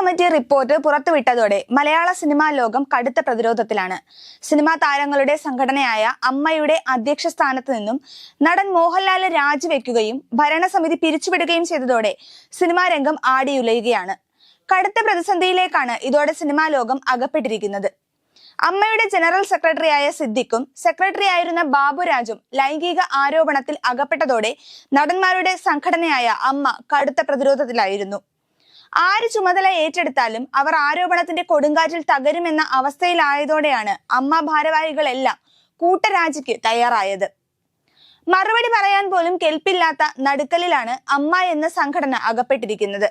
Committee report പുറത്തുവിട്ടതോടെ മലയാള cinema ലോകം കടുത്ത പ്രതിരോധത്തിലാണ്. Cinema താരങ്ങളുടെ സംഘടനയായ അമ്മയുടെ അധ്യക്ഷ സ്ഥാനത്ത് നിന്നും നടൻ മോഹൻലാൽ രാജിവെക്കുകയും ഭരണസമിതി പിരിച്ചുവിടുകയും ചെയ്തതോടെ സിനിമാ രംഗം ആടിയുലയുകയാണ്. കടുത്ത പ്രതിസന്ധിയിലേക്കാണ് ഇതോടെ സിനിമാ ലോകം അകപ്പെട്ടിരിക്കുന്നത്. അമ്മയുടെ ജനറൽ സെക്രട്ടറിയായ സിദ്ദിഖും സെക്രട്ടറി ആയിരുന്ന ബാബുരാജും ലൈംഗിക ആരോപണത്തിൽ അകപ്പെട്ടതോടെ നടന്മാരുടെ സംഘടനയായ അമ്മ കടുത്ത പ്രതിരോധത്തിലായിരുന്നു. ആര് ചുമതല ഏറ്റെടുത്താലും അവർ ആരോപണത്തിന്റെ കൊടുങ്കാറ്റിൽ തകരുമെന്ന അവസ്ഥയിലായതോടെയാണ് അമ്മ ഭാരവാഹികളെല്ലാം കൂട്ടരാജിക്ക് തയ്യാറായത്. മറുപടി പറയാൻ പോലും കെൽപ്പില്ലാത്ത നടുക്കലിലാണ് അമ്മ എന്ന സംഘടന അകപ്പെട്ടിരിക്കുന്നത്.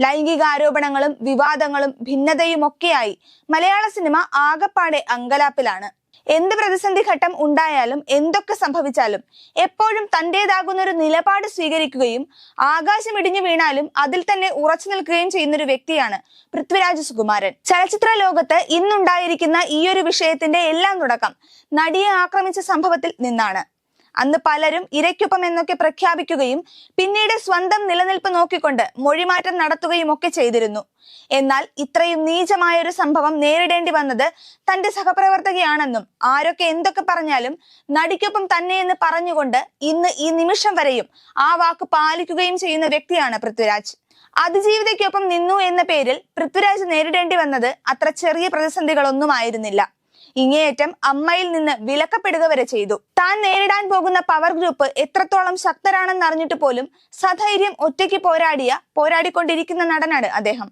ലൈംഗിക ആരോപണങ്ങളും വിവാദങ്ങളും ഭിന്നതയുമൊക്കെയായി മലയാള സിനിമ ആകപ്പാടെ അങ്കലാപ്പിലാണ്. എന്ത് പ്രതിസന്ധി ഘട്ടം ഉണ്ടായാലും എന്തൊക്കെ സംഭവിച്ചാലും എപ്പോഴും തന്റേതാകുന്ന ഒരു നിലപാട് സ്വീകരിക്കുകയും ആകാശം ഇടിഞ്ഞു വീണാലും അതിൽ തന്നെ ഉറച്ചു നിൽക്കുകയും ചെയ്യുന്ന ഒരു വ്യക്തിയാണ് പൃഥ്വിരാജ് സുകുമാരൻ. ചലച്ചിത്ര ലോകത്ത് ഇന്നുണ്ടായിരിക്കുന്ന ഈ ഒരു വിഷയത്തിന്റെ എല്ലാം തുടക്കം നടിയെ ആക്രമിച്ച സംഭവത്തിൽ നിന്നാണ്. അന്ന് പലരും ഇരയ്ക്കൊപ്പം എന്നൊക്കെ പ്രഖ്യാപിക്കുകയും പിന്നീട് സ്വന്തം നിലനിൽപ്പ് നോക്കിക്കൊണ്ട് മൊഴിമാറ്റം നടത്തുകയും ഒക്കെ ചെയ്തിരുന്നു. എന്നാൽ ഇത്രയും നീചമായ ഒരു സംഭവം നേരിടേണ്ടി വന്നത് തന്റെ സഹപ്രവർത്തകയാണെന്നും ആരൊക്കെ എന്തൊക്കെ പറഞ്ഞാലും നടിക്കൊപ്പം തന്നെ എന്ന് പറഞ്ഞുകൊണ്ട് ഇന്ന് ഈ നിമിഷം വരെയും ആ വാക്ക് പാലിക്കുകയും ചെയ്യുന്ന വ്യക്തിയാണ് പൃഥ്വിരാജ്. അതിജീവിതയ്ക്കൊപ്പം നിന്നു എന്ന പേരിൽ പൃഥ്വിരാജ് നേരിടേണ്ടി വന്നത് അത്ര ചെറിയ പ്രതിസന്ധികളൊന്നും ആയിരുന്നില്ല. ഇങ്ങേയറ്റം അമ്മയിൽ നിന്ന് വിലക്കപ്പെടുക വരെ ചെയ്തു. താൻ നേരിടാൻ പോകുന്ന പവർ ഗ്രൂപ്പ് എത്രത്തോളം ശക്തരാണെന്ന് അറിഞ്ഞിട്ട് പോലും സധൈര്യം ഒറ്റയ്ക്ക് പോരാടിയ പോരാടിക്കൊണ്ടിരിക്കുന്ന നടനാണ് അദ്ദേഹം.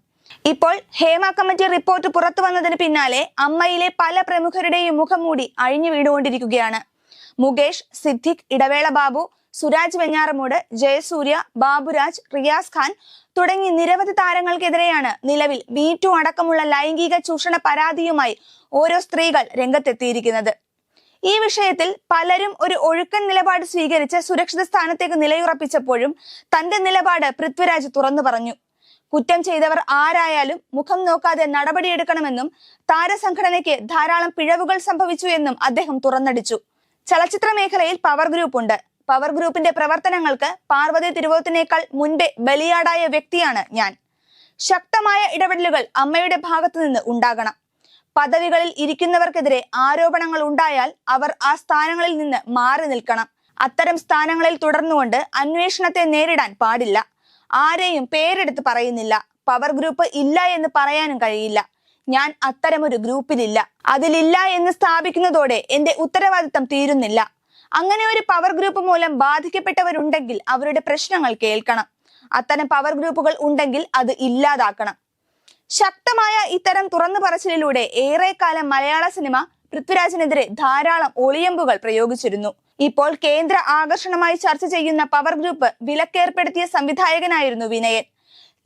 ഇപ്പോൾ ഹേമ കമ്മിറ്റി റിപ്പോർട്ട് പുറത്തു വന്നതിന് പിന്നാലെ അമ്മയിലെ പല പ്രമുഖരുടെയും മുഖം മൂടി അഴിഞ്ഞു വീണുകൊണ്ടിരിക്കുകയാണ്. മുകേഷ് സിദ്ദിഖ് ഇടവേള ബാബു സുരാജ് വെഞ്ഞാറമൂട് ജയസൂര്യ ബാബുരാജ് റിയാസ് ഖാൻ തുടങ്ങി നിരവധി താരങ്ങൾക്കെതിരെയാണ് നിലവിൽ മീറ്റു അടക്കമുള്ള ലൈംഗിക ചൂഷണ പരാതിയുമായി ഓരോ സ്ത്രീകൾ രംഗത്തെത്തിയിരിക്കുന്നത്. ഈ വിഷയത്തിൽ പലരും ഒരു ഒഴുക്കൻ നിലപാട് സ്വീകരിച്ച് സുരക്ഷിത സ്ഥാനത്തേക്ക് നിലയുറപ്പിച്ചപ്പോഴും തന്റെ നിലപാട് പൃഥ്വിരാജ് തുറന്നു പറഞ്ഞു. കുറ്റം ചെയ്തവർ ആരായാലും മുഖം നോക്കാതെ നടപടിയെടുക്കണമെന്നും താരസംഘടനയ്ക്ക് ധാരാളം പിഴവുകൾ സംഭവിച്ചു എന്നും അദ്ദേഹം തുറന്നടിച്ചു. ചലച്ചിത്ര മേഖലയിൽ പവർ ഗ്രൂപ്പ് ഉണ്ട്. പവർ ഗ്രൂപ്പിന്റെ പ്രവർത്തനങ്ങൾക്ക് പാർവതി തിരുവോത്തിനേക്കാൾ മുൻപേ ബലിയാടായ വ്യക്തിയാണ് ഞാൻ. ശക്തമായ ഇടപെടലുകൾ അമ്മയുടെ ഭാഗത്തു നിന്ന് ഉണ്ടാകണം. പദവികളിൽ ഇരിക്കുന്നവർക്കെതിരെ ആരോപണങ്ങൾ ഉണ്ടായാൽ അവർ ആ സ്ഥാനങ്ങളിൽ നിന്ന് മാറി നിൽക്കണം. അത്തരം സ്ഥാനങ്ങളിൽ തുടർന്നുകൊണ്ട് അന്വേഷണത്തെ നേരിടാൻ പാടില്ല. ആരെയും പേരെടുത്ത് പറയുന്നില്ല. പവർ ഗ്രൂപ്പ് ഇല്ല എന്ന് പറയാനും കഴിയില്ല. ഞാൻ അത്തരമൊരു ഗ്രൂപ്പിലില്ല. അതിലില്ല എന്ന് സ്ഥാപിക്കുന്നതോടെ എന്റെ ഉത്തരവാദിത്തം തീരുന്നില്ല. അങ്ങനെ ഒരു പവർ ഗ്രൂപ്പ് മൂലം ബാധിക്കപ്പെട്ടവരുണ്ടെങ്കിൽ അവരുടെ പ്രശ്നങ്ങൾ കേൾക്കണം. അത്തരം പവർ ഗ്രൂപ്പുകൾ ഉണ്ടെങ്കിൽ അത് ഇല്ലാതാക്കണം. ശക്തമായ ഇത്തരം തുറന്നു പറച്ചിലിലൂടെ ഏറെക്കാലം മലയാള സിനിമ പൃഥ്വിരാജിനെതിരെ ധാരാളം ഒളിയമ്പുകൾ പ്രയോഗിച്ചിരുന്നു. ഇപ്പോൾ കേന്ദ്ര ആകർഷണമായി ചർച്ച ചെയ്യുന്ന പവർ ഗ്രൂപ്പ് വിലക്കേർപ്പെടുത്തിയ സംവിധായകനായിരുന്നു വിനയൻ.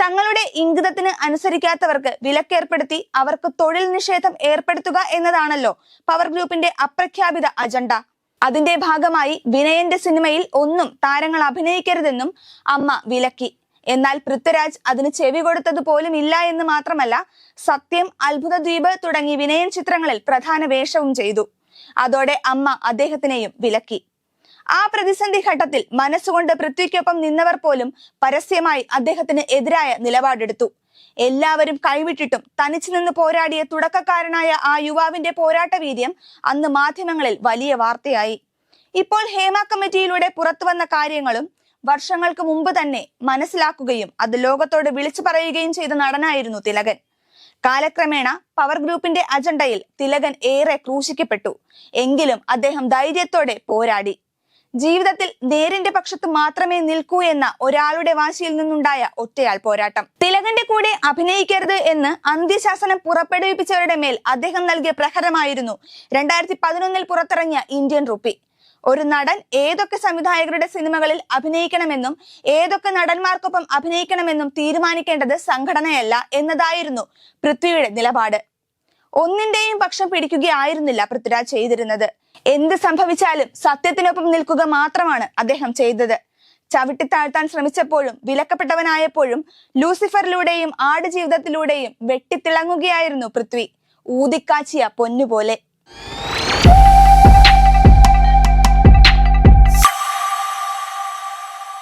തങ്ങളുടെ ഇംഗിതത്തിന് അനുസരിക്കാത്തവർക്ക് വിലക്കേർപ്പെടുത്തി അവർക്ക് തൊഴിൽ നിഷേധം ഏർപ്പെടുത്തുക എന്നതാണല്ലോ പവർ ഗ്രൂപ്പിന്റെ അപ്രഖ്യാപിത അജണ്ട അതിന്റെ ഭാഗമായി വിനയന്റെ സിനിമയിൽ ഒന്നും താരങ്ങൾ അഭിനയിക്കരുതെന്നും അമ്മ വിലക്കി. എന്നാൽ പൃഥ്വിരാജ് അതിന് ചെവി കൊടുത്തത് പോലും ഇല്ല എന്ന് മാത്രമല്ല സത്യം അത്ഭുത ദ്വീപ് തുടങ്ങി വിനയൻ ചിത്രങ്ങളിൽ പ്രധാന വേഷവും ചെയ്തു. അതോടെ അമ്മ അദ്ദേഹത്തിനെയും വിലക്കി. ആ പ്രതിസന്ധി ഘട്ടത്തിൽ മനസ്സുകൊണ്ട് പൃഥ്വിക്കൊപ്പം നിന്നവർ പോലും പരസ്യമായി അദ്ദേഹത്തിന് എതിരായ നിലപാടെടുത്തു. എല്ലാവരും കൈവിട്ടിട്ടും തനിച്ചു നിന്ന് പോരാടിയ തുടക്കക്കാരനായ ആ യുവാവിന്റെ പോരാട്ട വീര്യം അന്ന് മാധ്യമങ്ങളിൽ വലിയ വാർത്തയായി. ഇപ്പോൾ ഹേമ കമ്മിറ്റിയിലൂടെ പുറത്തുവന്ന കാര്യങ്ങളും വർഷങ്ങൾക്ക് മുമ്പ് തന്നെ മനസ്സിലാക്കുകയും അത് ലോകത്തോട് വിളിച്ചു പറയുകയും ചെയ്ത നടനായിരുന്നു തിലകൻ. കാലക്രമേണ പവർ ഗ്രൂപ്പിന്റെ അജണ്ടയിൽ തിലകൻ ഏറെ ക്രൂശിക്കപ്പെട്ടു. എങ്കിലും അദ്ദേഹം ധൈര്യത്തോടെ പോരാടി. ജീവിതത്തിൽ നേരിന്റെ പക്ഷത്ത് മാത്രമേ നിൽക്കൂ എന്ന ഒരാളുടെ വാശിയിൽ നിന്നുണ്ടായ ഒറ്റയാൾ പോരാട്ടം. തിലകന്റെ കൂടെ അഭിനയിക്കരുത് എന്ന് അന്ത്യശാസനം പുറപ്പെടുവിപ്പിച്ചവരുടെ മേൽ അദ്ദേഹം നൽകിയ പ്രഹരമായിരുന്നു രണ്ടായിരത്തി പതിനൊന്നിൽ പുറത്തിറങ്ങിയ ഇന്ത്യൻ റുപ്പി. ഒരു നടൻ ഏതൊക്കെ സംവിധായകരുടെ സിനിമകളിൽ അഭിനയിക്കണമെന്നും ഏതൊക്കെ നടന്മാർക്കൊപ്പം അഭിനയിക്കണമെന്നും തീരുമാനിക്കേണ്ടത് സംഘടനയല്ല എന്നതായിരുന്നു പൃഥ്വിയുടെ നിലപാട്. ഒന്നിന്റെയും പക്ഷം പിടിക്കുകയായിരുന്നില്ല പൃഥ്വിരാജ് ചെയ്തിരുന്നത്. എന്ത് സംഭവിച്ചാലും സത്യത്തിനൊപ്പം നിൽക്കുക മാത്രമാണ് അദ്ദേഹം ചെയ്തത്. ചവിട്ടിത്താഴ്ത്താൻ ശ്രമിച്ചപ്പോഴും വിലക്കപ്പെട്ടവനായപ്പോഴും ലൂസിഫറിലൂടെയും ആട് ജീവിതത്തിലൂടെയും വെട്ടിത്തിളങ്ങുകയായിരുന്നു പൃഥ്വി. ഊതിക്കാച്ചിയ പൊന്നുപോലെ.